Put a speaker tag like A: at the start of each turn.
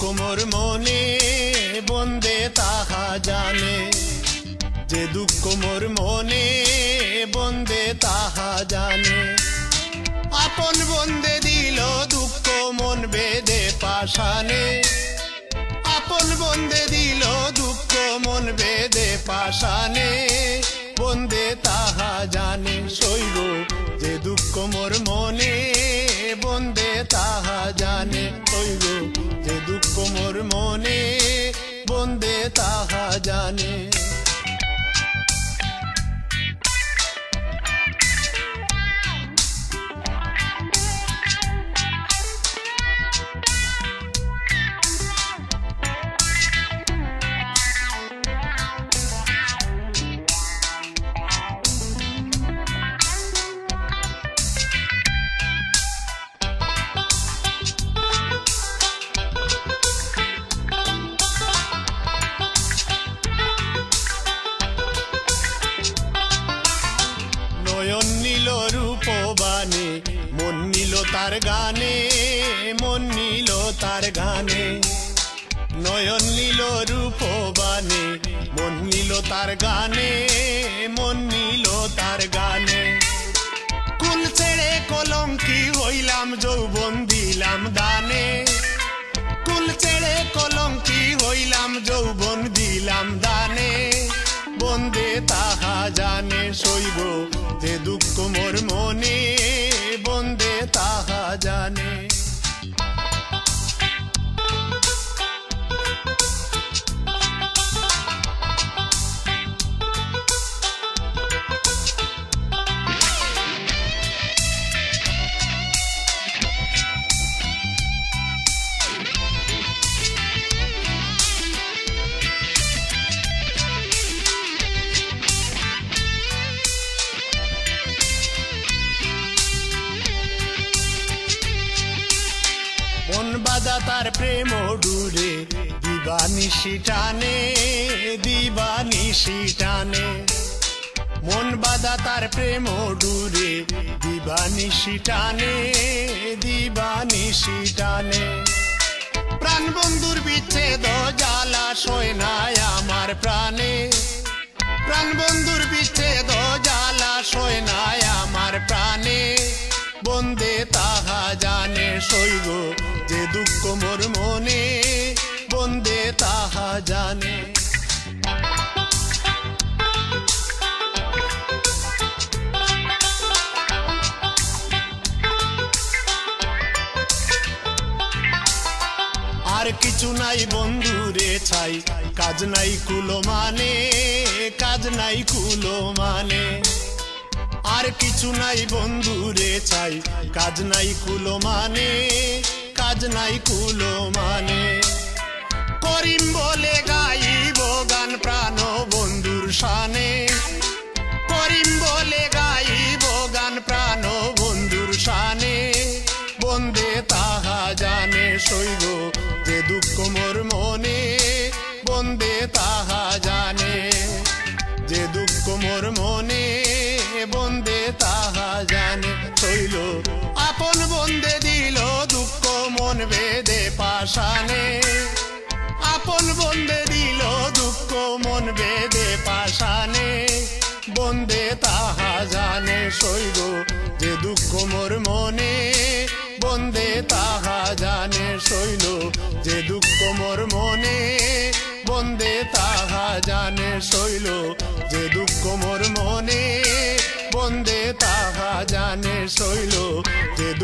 A: দুঃখ মোর মনে বন্দে তাহা জানে। যে দুঃখ মোর মনে বন্দে তাহা জানে। আপন বন্দে দিল দুঃখ মন বেদে পাশানে আপন বন্দে দিল দুঃখ মন বেদে পাশানে বন্দে তাহা জানে শৈব, যে দুঃখ মোর মনে বন্দে তাহা জানে। তার গানে, মন নীল তার গানে। নয়ন নীল রূপবানে মন নীল তার গানে, মন নীল তার গানে। কুল ছেড়ে কলঙ্কি হইলাম, যৌবন দিলাম দানে। কুল ছেড়ে কলঙ্কি হইলাম, যৌবন দিলাম দানে। বন্দে তাহা জানে শৈব, যে দুঃখ মোর মনে। তাহা বাদা তার প্রেম ডুরে দিবানিশি টানে দিবানিশি টানে মন বাদা তার প্রেম ডুরে দিবানিশি টানে দিবানিশি টানে প্রাণ বন্ধুর বিচ্ছেদ জ্বালা সয় নাই আমার প্রাণে। প্রাণ বন্ধুর বিচ্ছেদ জ্বালা সয় নাই আমার প্রাণে। বন্দে তাহা জানে সইব যে দুঃখ মোর মনে বন্দে তাহা জানে। আর কিছু নাই বন্ধু রে ছাই, কাজ নাই কুলো মানে কাজ নাই কুলো মানে। আর কিছু নাই বন্ধু রে ছাই, কাজ নাই কুলো মানে কাজ নাই কুলো মানে। করিম বলে গাইব গান প্রাণ বন্ধুর শানে। করিম বলে গাইব গান প্রাণ বন্ধুর শানে। বন্দে তাহা জানে সইব যে দুঃখ মোর মনে। বন্দে তাহা বেদে পাশানে আপন বন্দে দিল দুঃখ, মন বেদে পাশানে বন্দে তাহা জানে শৈব যে দুঃখ মোর মনে। বন্দে তাহা জানে শৈল যে দুঃখ মোর মনে। বন্দে তাহা জানে শৈল যে দুঃখ মোর মনে। বন্দে তাহা জানে শৈল যে